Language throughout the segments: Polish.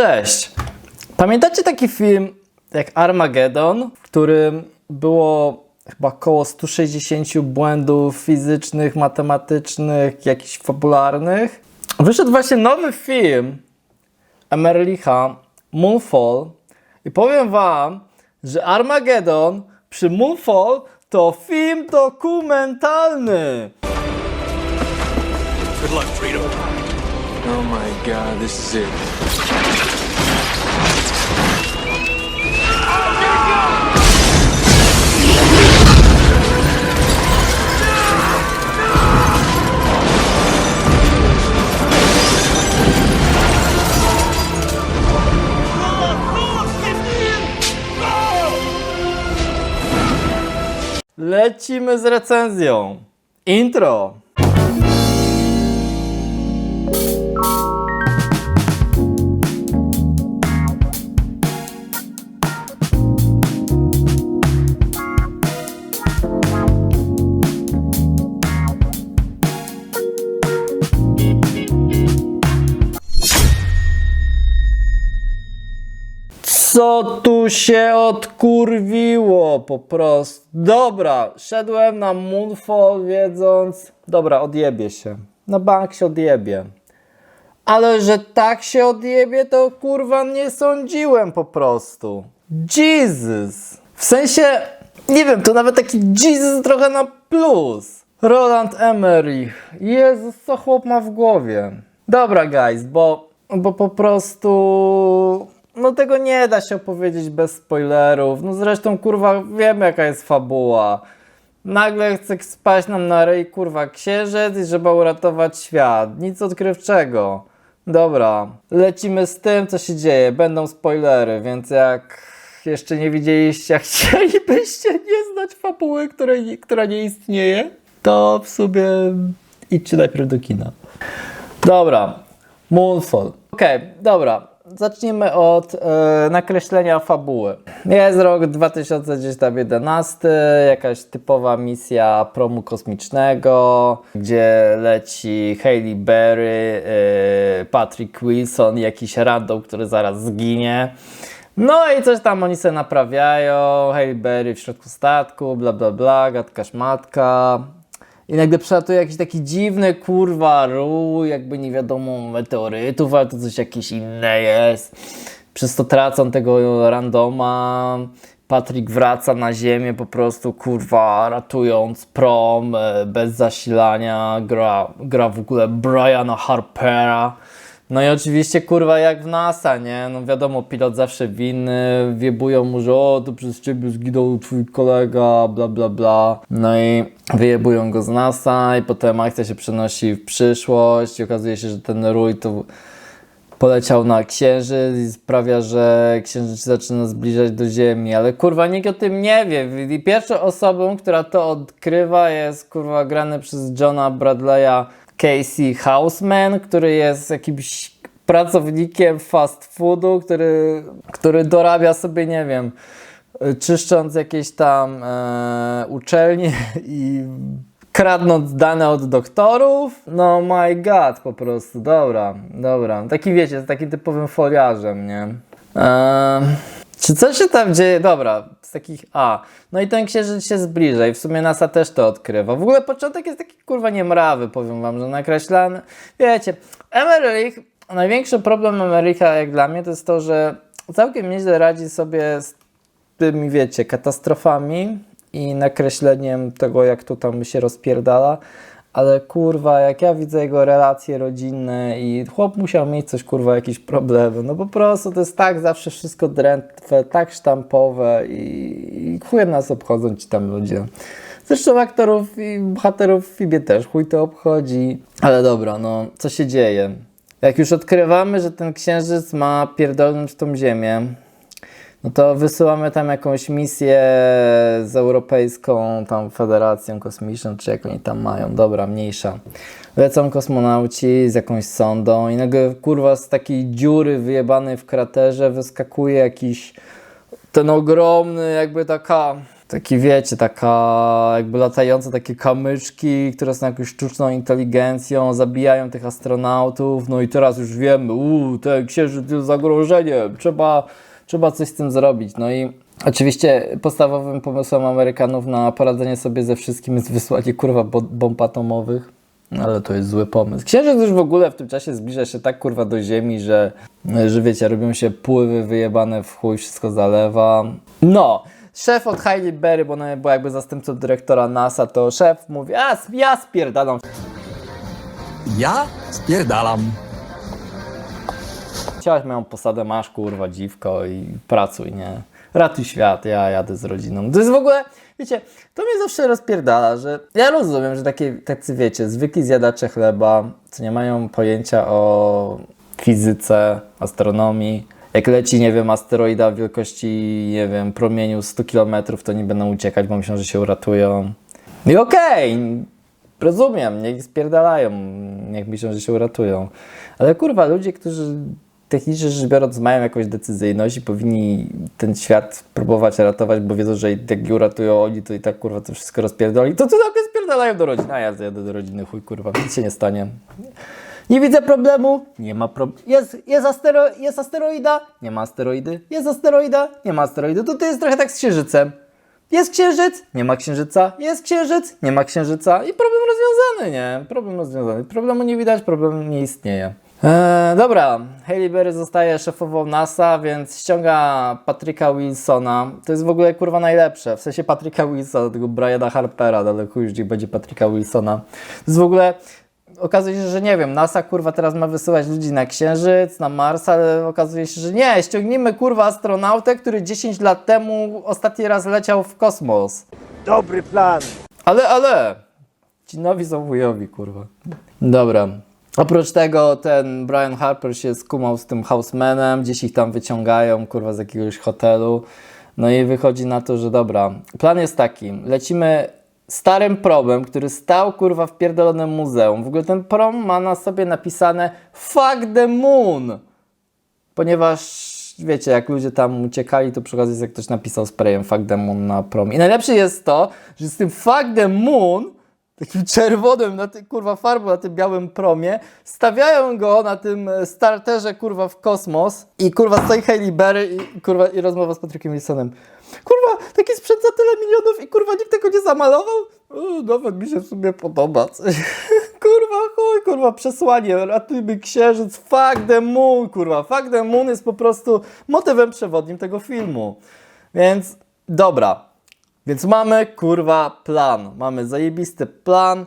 Cześć! Pamiętacie taki film jak Armageddon, w którym było chyba około 160 błędów fizycznych, matematycznych, jakichś fabularnych? Wyszedł właśnie nowy film Emerlicha Moonfall i powiem wam, że Armageddon przy Moonfall to film dokumentalny. Good luck, Frito. Oh my god, this is it. Lecimy z recenzją. Intro. Co tu się odkurwiło po prostu? Dobra, szedłem na Moonfall wiedząc, dobra, odjebie się. Na bank się odjebie. Ale że tak się odjebie, to kurwa nie sądziłem po prostu. Jesus! W sensie, nie wiem, to nawet taki Jesus trochę na plus. Roland Emmerich. Jezus, co chłop ma w głowie. Dobra, guys, bo, bo po prostu... No tego nie da się opowiedzieć bez spoilerów. No zresztą, kurwa, wiemy jaka jest fabuła. Nagle chce spaść nam na ryj, kurwa, księżyc i trzeba uratować świat. Nic odkrywczego. Dobra, lecimy z tym, co się dzieje. Będą spoilery, więc jak jeszcze nie widzieliście, jak chcielibyście nie znać fabuły, której, która nie istnieje, to w sumie idźcie najpierw do kina. Dobra, Moonfall. Okej, dobra. Zacznijmy od e, nakreślenia fabuły. Jest rok 2011, jakaś typowa misja promu kosmicznego, gdzie leci Hailey Berry, e, Patrick Wilson jakiś random, który zaraz zginie. No i coś tam oni sobie naprawiają, Hailey Berry w środku statku, bla bla bla, gadka szmatka. I nagle przelatuje jakiś taki dziwny kurwa rój, jakby nie wiadomo meteorytów, ale to coś jakieś inne jest. Przez to tracą tego randoma. Patrick wraca na ziemię po prostu kurwa ratując prom e, bez zasilania. Gra, gra w ogóle Briana Harpera. No i oczywiście kurwa jak w NASA, nie? No wiadomo, pilot zawsze winny, wiebują mu, że o, to przez ciebie zginął twój kolega, bla bla bla. No i wyjebują go z NASA i potem akcja się przenosi w przyszłość i okazuje się, że ten rój to poleciał na księżyc i sprawia, że księżyc się zaczyna zbliżać do Ziemi, ale kurwa nikt o tym nie wie. I pierwszą osobą, która to odkrywa jest kurwa grany przez Johna Bradley'a Casey Houseman, który jest jakimś pracownikiem fast foodu, który, który dorabia sobie, nie wiem, czyszcząc jakieś tam e, uczelnie i kradnąc dane od doktorów. No my god, po prostu, dobra, dobra. Taki wiecie, z takim typowym foliarzem, nie? Eee, czy coś się tam dzieje? Dobra, z takich. A, no i ten księżyc się zbliża i w sumie NASA też to odkrywa. W ogóle początek jest taki kurwa niemrawy, powiem wam, że nakreślany. Wiecie, Emerich, największy problem Emericha, jak dla mnie, to jest to, że całkiem nieźle radzi sobie z tymi, wiecie, katastrofami i nakreśleniem tego, jak to tam się rozpierdala. Ale kurwa, jak ja widzę jego relacje rodzinne i chłop musiał mieć coś, kurwa, jakieś problemy. No po prostu to jest tak zawsze wszystko drętwe, tak sztampowe i, i chujem nas obchodzą ci tam ludzie. Zresztą aktorów i bohaterów w filmie też chuj to obchodzi. Ale dobra, no, co się dzieje? Jak już odkrywamy, że ten księżyc ma pierdolnąć tą ziemię, no to wysyłamy tam jakąś misję z Europejską tam Federacją Kosmiczną, czy jak oni tam mają, dobra, mniejsza. Lecą kosmonauci z jakąś sondą i nagle kurwa z takiej dziury wyjebanej w kraterze wyskakuje jakiś ten ogromny, jakby taka Taki wiecie, taka jakby latające takie kamyczki, które są jakąś sztuczną inteligencją, zabijają tych astronautów. No i teraz już wiemy, uuu, ten księżyc jest zagrożeniem, trzeba, trzeba coś z tym zrobić. No i oczywiście podstawowym pomysłem Amerykanów na poradzenie sobie ze wszystkim jest wysłanie kurwa bo- bomb atomowych. No, ale to jest zły pomysł. Księżyc już w ogóle w tym czasie zbliża się tak kurwa do Ziemi, że, że wiecie, robią się pływy wyjebane w chuj, wszystko zalewa. No, szef od Hailey Berry, bo ona była jakby zastępcą dyrektora NASA, to szef mówi, a ja spierdalam. Ja spierdalam. Chciałaś moją posadę, masz kurwa dziwko i pracuj, nie? Ratuj świat, ja jadę z rodziną. To jest w ogóle, wiecie, to mnie zawsze rozpierdala, że ja rozumiem, że takie, tacy wiecie, zwykli zjadacze chleba, co nie mają pojęcia o fizyce, astronomii, jak leci, nie wiem, asteroida wielkości, nie wiem, promieniu 100 km, to nie będą uciekać, bo myślą, że się uratują. I okej, rozumiem, niech spierdalają, niech myślą, że się uratują. Ale kurwa, ludzie, którzy technicznie rzecz biorąc mają jakąś decyzyjność i powinni ten świat próbować ratować, bo wiedzą, że jak go uratują oni, to i tak kurwa to wszystko rozpierdoli, to co nagle spierdalają do rodziny. A ja zjadę do rodziny, chuj kurwa, nic się nie stanie. Nie widzę problemu, nie ma problemu. Jest, jest, astero, jest asteroida, nie ma asteroidy. Jest asteroida, nie ma asteroidy. To to jest trochę tak z księżycem. Jest księżyc, nie ma księżyca. Jest księżyc, nie ma księżyca. I problem rozwiązany, nie? Problem rozwiązany. Problemu nie widać, problem nie istnieje. Eee, dobra, Hailey Berry zostaje szefową NASA, więc ściąga Patryka Wilsona. To jest w ogóle kurwa najlepsze. W sensie Patryka Wilsona, tego Briana Harpera, ale chuj już niech będzie Patryka Wilsona. To jest w ogóle okazuje się, że nie wiem, NASA kurwa teraz ma wysyłać ludzi na Księżyc, na Mars, ale okazuje się, że nie, ściągnijmy kurwa astronautę, który 10 lat temu ostatni raz leciał w kosmos. Dobry plan. Ale, ale, ci nowi są wujowi, kurwa. Dobra. Oprócz tego ten Brian Harper się skumał z tym housemanem, gdzieś ich tam wyciągają, kurwa, z jakiegoś hotelu. No i wychodzi na to, że dobra, plan jest taki, lecimy starym promem, który stał, kurwa, w pierdolonym muzeum. W ogóle ten prom ma na sobie napisane Fuck the Moon! Ponieważ, wiecie, jak ludzie tam uciekali, to przy okazji jest jak ktoś napisał sprayem Fuck the Moon na prom. I najlepsze jest to, że z tym Fuck the Moon takim czerwonym, na tym, kurwa, farbą na tym białym promie, stawiają go na tym e, starterze, kurwa, w kosmos i, kurwa, stoi Hailey Berry i, kurwa, i rozmowa z Patrykiem Wilsonem. Kurwa, taki sprzęt za tyle milionów i, kurwa, nikt tego nie zamalował? Nawet mi się w sumie podoba. kurwa, chuj, kurwa, przesłanie, ratujmy księżyc, fuck the moon, kurwa, fuck the moon jest po prostu motywem przewodnim tego filmu. Więc, dobra, więc mamy kurwa plan. Mamy zajebisty plan.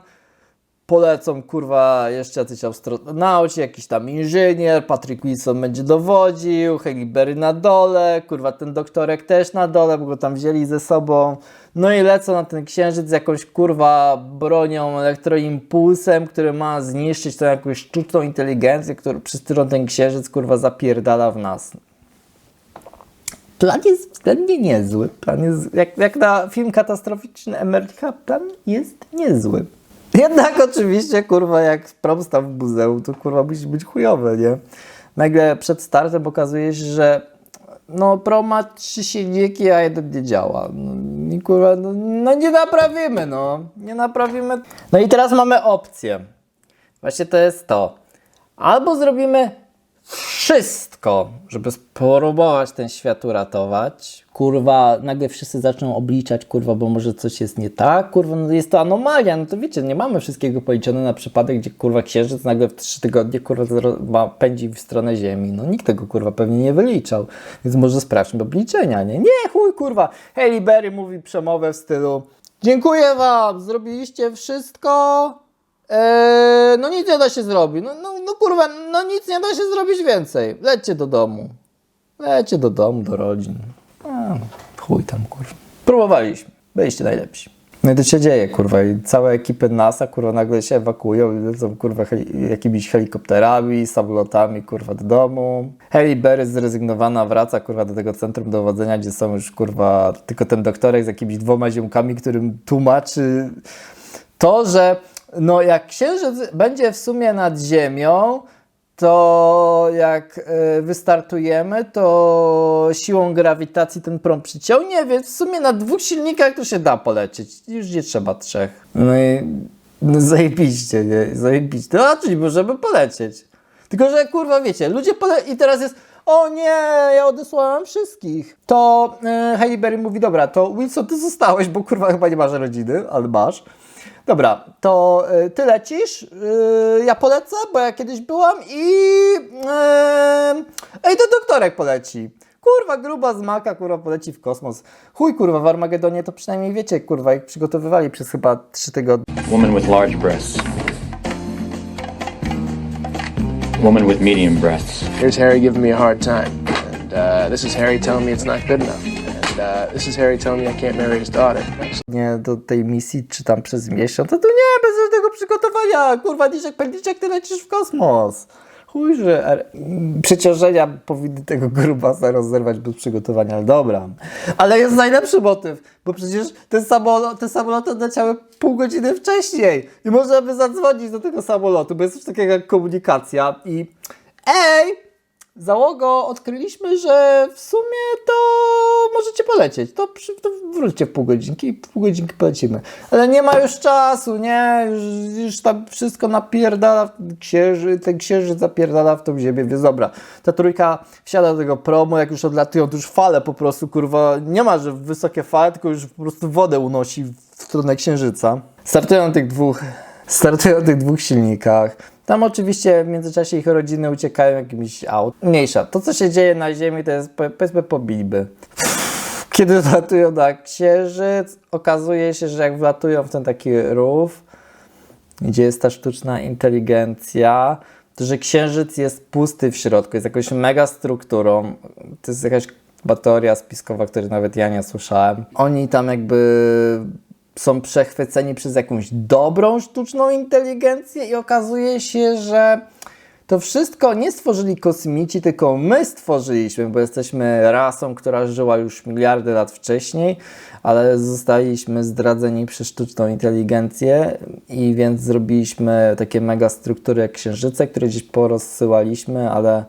Polecą kurwa jeszcze jacyś astronauci, jakiś tam inżynier, Patrick Wilson będzie dowodził, Hailey Berry na dole, kurwa ten doktorek też na dole, bo go tam wzięli ze sobą. No i lecą na ten księżyc z jakąś kurwa bronią, elektroimpulsem, który ma zniszczyć tą jakąś sztuczną inteligencję, który, przez którą ten księżyc kurwa zapierdala w nas. Plan jest względnie niezły. Plan jest, jak, jak na film katastroficzny Ameryka, plan jest niezły. Jednak oczywiście, kurwa, jak prom stał w muzeum, to kurwa musi być chujowe, nie? Nagle przed startem okazuje się, że no prom ma trzy silniki, a jeden nie działa. No, kurwa, no, no nie naprawimy, no. Nie naprawimy. No i teraz mamy opcję. Właśnie to jest to. Albo zrobimy wszystko, żeby spróbować ten świat uratować. Kurwa, nagle wszyscy zaczną obliczać, kurwa, bo może coś jest nie tak. Kurwa, no jest to anomalia, no to wiecie, nie mamy wszystkiego policzone na przypadek, gdzie kurwa księżyc nagle w trzy tygodnie kurwa pędzi w stronę Ziemi. No nikt tego kurwa pewnie nie wyliczał. Więc może sprawdźmy obliczenia, nie? Nie, chuj, kurwa. Hailey Berry mówi przemowę w stylu Dziękuję wam, zrobiliście wszystko, Eee, no nic nie da się zrobić. No, no, no kurwa, no nic nie da się zrobić więcej. Lećcie do domu. Lećcie do domu, do rodzin. A, no, chuj tam, kurwa. Próbowaliśmy. Byliście najlepsi. No i to się dzieje, kurwa. I całe ekipy NASA, kurwa, nagle się ewakuują i lecą, kurwa, heli- jakimiś helikopterami, samolotami, kurwa, do domu. Hailey Berry zrezygnowana wraca, kurwa, do tego centrum dowodzenia, gdzie są już, kurwa, tylko ten doktorek z jakimiś dwoma ziomkami, którym tłumaczy to, że no jak księżyc będzie w sumie nad Ziemią, to jak y, wystartujemy, to siłą grawitacji ten prom przyciągnie, więc w sumie na dwóch silnikach to się da polecieć. Już nie trzeba trzech. No i no zajebiście, nie? Zajebiście. No, czyli możemy polecieć. Tylko, że kurwa, wiecie, ludzie pole... I teraz jest, o nie, ja odesłałem wszystkich. To yy, Berry mówi, dobra, to Wilson, ty zostałeś, bo kurwa chyba nie masz rodziny, ale masz. Dobra, to y, ty lecisz, y, ja polecę, bo ja kiedyś byłam i... Yy, ej, to doktorek poleci. Kurwa, gruba z maka, kurwa, poleci w kosmos. Chuj, kurwa, w Armagedonie to przynajmniej wiecie, kurwa, jak przygotowywali przez chyba trzy tygodnie. Woman with large breasts. Woman with medium breasts. Here's Harry giving me a hard time. And uh, this is Harry telling me it's not good enough. Nie do tej misji, czy tam przez miesiąc, to tu nie, bez żadnego przygotowania. Kurwa, Niczek, Pędliczek, ty lecisz w kosmos. Chuj, że er- przeciążenia powinny tego grubasa rozerwać bez przygotowania, ale dobra. Ale jest najlepszy motyw, bo przecież ten samolot, te samoloty odleciały pół godziny wcześniej i można by zadzwonić do tego samolotu, bo jest coś takiego jak komunikacja i ej, Załogo, odkryliśmy, że w sumie to możecie polecieć. To, przy, to wróćcie w pół godzinki i pół godzinki polecimy. Ale nie ma już czasu, nie? Już, już tam wszystko napierdala, w ten księżyc, zapierdala w tą ziemię, więc dobra. Ta trójka wsiada do tego promu, jak już odlatują, to już fale po prostu, kurwa, nie ma, że wysokie fale, tylko już po prostu wodę unosi w stronę księżyca. Startują tych dwóch, startują na tych dwóch silnikach. Tam oczywiście w międzyczasie ich rodziny uciekają jakimiś aut. Mniejsza. To, co się dzieje na Ziemi, to jest po- powiedzmy po Bilby. Kiedy wlatują na Księżyc, okazuje się, że jak wlatują w ten taki rów, gdzie jest ta sztuczna inteligencja, to że Księżyc jest pusty w środku, jest jakąś mega strukturą. To jest jakaś chyba teoria spiskowa, której nawet ja nie słyszałem. Oni tam jakby są przechwyceni przez jakąś dobrą sztuczną inteligencję i okazuje się, że to wszystko nie stworzyli kosmici, tylko my stworzyliśmy, bo jesteśmy rasą, która żyła już miliardy lat wcześniej, ale zostaliśmy zdradzeni przez sztuczną inteligencję i więc zrobiliśmy takie mega struktury jak księżyce, które gdzieś porozsyłaliśmy, ale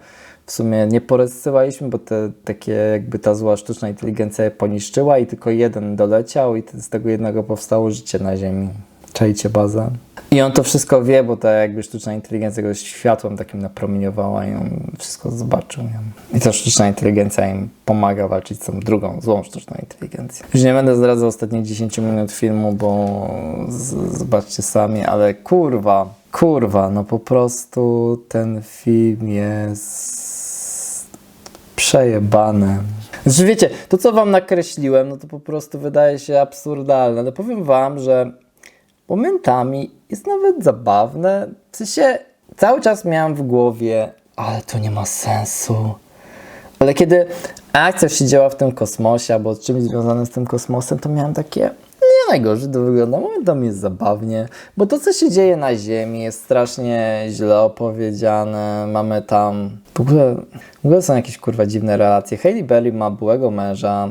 w sumie nie porozsyłaliśmy, bo te takie jakby ta zła sztuczna inteligencja je poniszczyła i tylko jeden doleciał i z tego jednego powstało życie na Ziemi. Czajcie bazę. I on to wszystko wie, bo ta jakby sztuczna inteligencja go światłem takim napromieniowała i on wszystko zobaczył. Nie? I ta sztuczna inteligencja im pomaga walczyć z tą drugą, złą sztuczną inteligencją. Już nie będę zdradzał ostatnich 10 minut filmu, bo z, zobaczcie sami, ale kurwa, kurwa, no po prostu ten film jest przejebane. Znaczy wiecie, to co wam nakreśliłem, no to po prostu wydaje się absurdalne. No powiem wam, że momentami jest nawet zabawne. W sensie cały czas miałem w głowie, ale to nie ma sensu. Ale kiedy akcja się działa w tym kosmosie albo czymś związanym z tym kosmosem, to miałem takie, najgorzej to wygląda, momentami jest zabawnie, bo to co się dzieje na Ziemi jest strasznie źle opowiedziane, mamy tam, w ogóle, w ogóle są jakieś kurwa dziwne relacje. Hailey Berry ma byłego męża,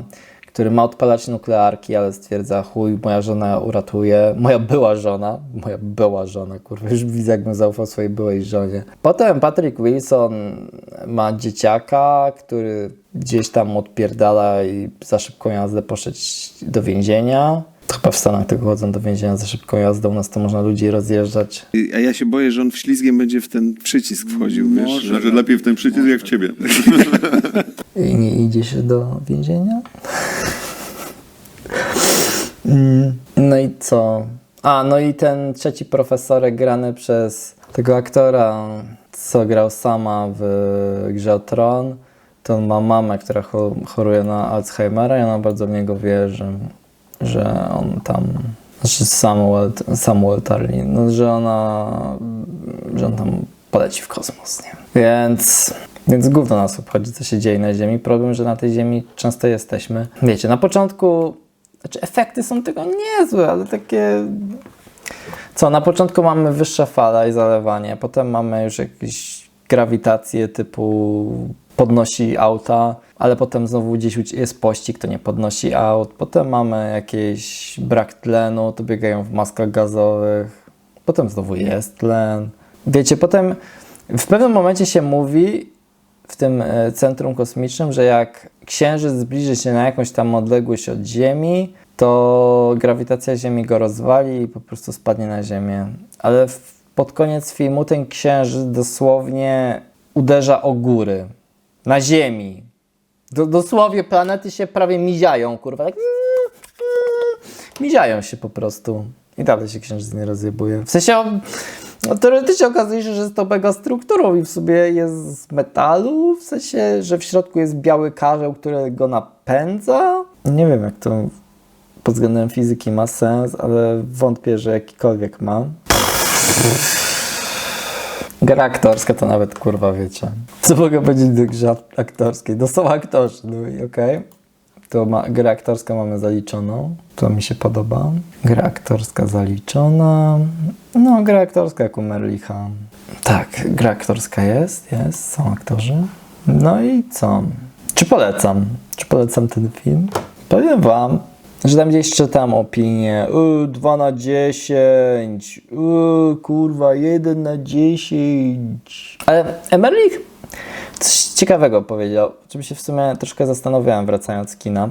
który ma odpalać nuklearki, ale stwierdza, chuj, moja żona uratuje, moja była żona, moja była żona, kurwa, już widzę, jakbym zaufał swojej byłej żonie. Potem Patrick Wilson ma dzieciaka, który gdzieś tam odpierdala i za szybką jazdę poszedł do więzienia. Chyba w Stanach tylko chodzą do więzienia za szybką jazdą, u nas to można ludzi rozjeżdżać. A ja się boję, że on wślizgiem będzie w ten przycisk wchodził, wiesz? Może, że lepiej w ten przycisk jak w ciebie. I nie idzie się do więzienia? Mm, No i co? A, no i ten trzeci profesorek grany przez tego aktora, co grał sama w grze o Tron, to on ma mamę, która cho- choruje na Alzheimera i ona bardzo w niego wierzy, że on tam, znaczy Samuel, Samuel no, że ona, że on tam poleci w kosmos, nie? Więc, więc gówno nas obchodzi, co się dzieje na Ziemi. Problem, że na tej Ziemi często jesteśmy. Wiecie, na początku, znaczy efekty są tego niezłe, ale takie... Co, na początku mamy wyższe fala i zalewanie, potem mamy już jakieś grawitację typu podnosi auta, ale potem znowu gdzieś jest pościg, to nie podnosi aut. Potem mamy jakiś brak tlenu, to biegają w maskach gazowych. Potem znowu jest tlen. Wiecie, potem W pewnym momencie się mówi w tym e, centrum kosmicznym, że jak księżyc zbliży się na jakąś tam odległość od Ziemi, to grawitacja Ziemi go rozwali i po prostu spadnie na Ziemię. Ale pod koniec filmu ten księżyc dosłownie uderza o góry. Na Ziemi. Do, dosłownie planety się prawie miziają, kurwa. Tak miziają się po prostu. I dalej się księżyc nie rozjebuje. W sensie, no, teoretycznie okazuje się, że jest to mega strukturą i w sobie jest z metalu, w sensie, że w środku jest biały karzeł, który go napędza. Nie wiem, jak to pod względem fizyki ma sens, ale wątpię, że jakikolwiek ma. Gra aktorska to nawet kurwa wiecie. Co mogę powiedzieć do grze aktorskiej? No są aktorzy, no i okej. To ma, mamy zaliczoną. To mi się podoba. Gra aktorska zaliczona. No, gra aktorska jak u Merlicha. Tak, gra aktorska jest, jest, są aktorzy. No i co? Czy polecam? Czy polecam ten film? Powiem wam, że tam gdzieś czytam opinię. Y, 2 na 10. Y, kurwa, 1 na 10. Ale Emerlich coś ciekawego powiedział, czym się w sumie troszkę zastanawiałem wracając z kina.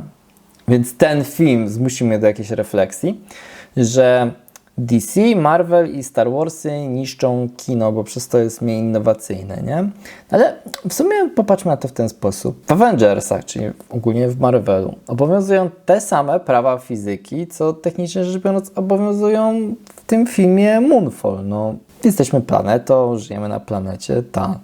Więc ten film zmusił mnie do jakiejś refleksji, że DC, Marvel i Star Warsy niszczą kino, bo przez to jest mniej innowacyjne, nie? Ale w sumie popatrzmy na to w ten sposób. W Avengersach, czyli ogólnie w Marvelu, obowiązują te same prawa fizyki, co technicznie rzecz biorąc obowiązują w tym filmie Moonfall. No, jesteśmy planetą, żyjemy na planecie, ta.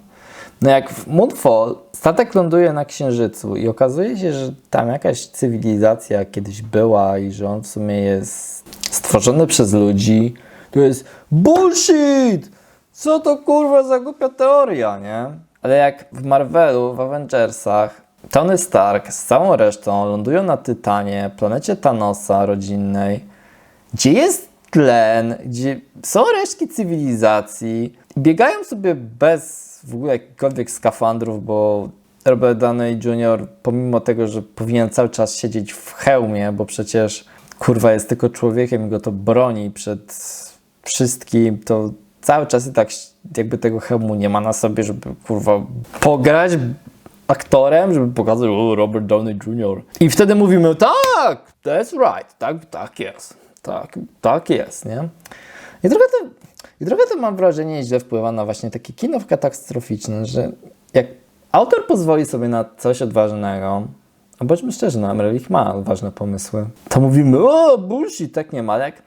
No jak w Moonfall statek ląduje na Księżycu i okazuje się, że tam jakaś cywilizacja kiedyś była i że on w sumie jest stworzony przez ludzi, to jest bullshit! Co to kurwa za głupia teoria, nie? Ale jak w Marvelu, w Avengersach, Tony Stark z całą resztą lądują na Tytanie, planecie Thanosa rodzinnej, gdzie jest tlen, gdzie są resztki cywilizacji, biegają sobie bez w ogóle jakichkolwiek skafandrów, bo Robert Downey Jr., pomimo tego, że powinien cały czas siedzieć w hełmie, bo przecież kurwa jest tylko człowiekiem i go to broni przed wszystkim, to cały czas i tak jakby tego hełmu nie ma na sobie, żeby kurwa pograć aktorem, żeby pokazać, o, Robert Downey Jr. I wtedy mówimy, tak, that's right, tak, tak jest, tak, tak jest, nie? I trochę to, i trochę to mam wrażenie źle wpływa na właśnie takie kino katastroficzne, że jak autor pozwoli sobie na coś odważnego, a bądźmy szczerzy, no Emmerich ma odważne pomysły, to mówimy, o, bullshit, tak nie ma, jak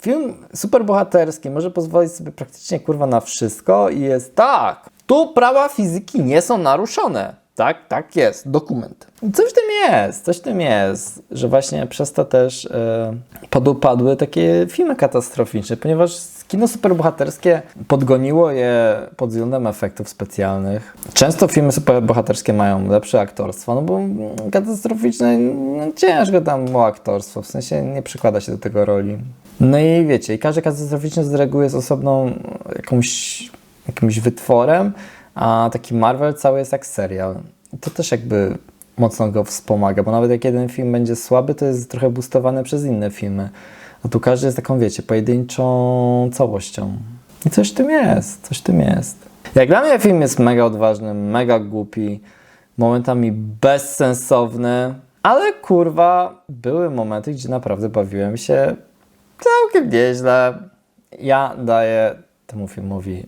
film superbohaterski może pozwolić sobie praktycznie kurwa na wszystko i jest tak, tu prawa fizyki nie są naruszone. Tak, tak jest, dokument. Coś w tym jest, coś w tym jest, że właśnie przez to też e, podupadły takie filmy katastroficzne, ponieważ kino superbohaterskie podgoniło je pod względem efektów specjalnych. Często filmy superbohaterskie mają lepsze aktorstwo, no bo katastroficzne no, ciężko tam o aktorstwo, w sensie nie przykłada się do tego roli. No i wiecie, i każdy katastroficzny z reguły jest osobną jakąś, jakimś wytworem, a taki Marvel cały jest jak serial. To też jakby mocno go wspomaga, bo nawet jak jeden film będzie słaby, to jest trochę boostowany przez inne filmy. A tu każdy jest taką, wiecie, pojedynczą całością. I coś w tym jest, coś w tym jest. Jak dla mnie film jest mega odważny, mega głupi, momentami bezsensowny, ale kurwa, były momenty, gdzie naprawdę bawiłem się całkiem nieźle. Ja daję temu filmowi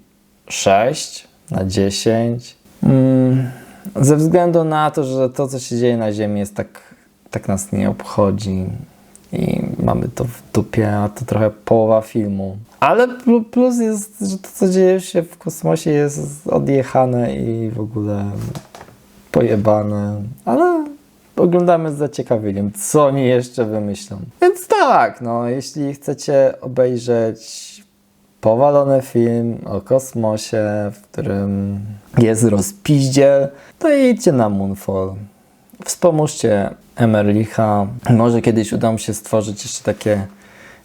6 na 10. Mm, ze względu na to, że to, co się dzieje na Ziemi, jest tak, tak nas nie obchodzi i mamy to w dupie, a to trochę połowa filmu. Ale plu- plus jest, że to, co dzieje się w kosmosie, jest odjechane i w ogóle pojebane, ale oglądamy z zaciekawieniem, co oni jeszcze wymyślą. Więc tak, no, jeśli chcecie obejrzeć powalony film o kosmosie, w którym jest rozpiździel, to idźcie na Moonfall. Wspomóżcie Emerlicha. Może kiedyś uda mu się stworzyć jeszcze takie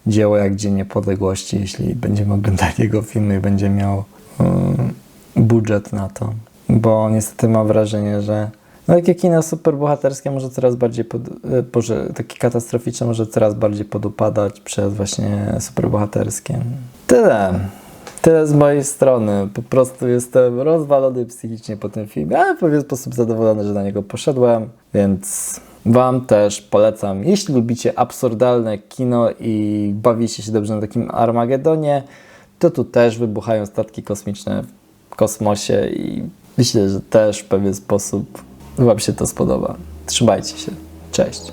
dzieło jak Dzień Niepodległości, jeśli będziemy oglądać jego filmy i będzie miał um, budżet na to. Bo niestety mam wrażenie, że no takie kino superbohaterskie może coraz bardziej, pod, e, boże, takie katastroficzne może coraz bardziej podupadać przez właśnie superbohaterskie. Tyle. Tyle z mojej strony. Po prostu jestem rozwalony psychicznie po tym filmie, ale w pewien sposób zadowolony, że na niego poszedłem, więc Wam też polecam. Jeśli lubicie absurdalne kino i bawicie się dobrze na takim Armagedonie, to tu też wybuchają statki kosmiczne w kosmosie i myślę, że też w pewien sposób Wam się to spodoba. Trzymajcie się. Cześć.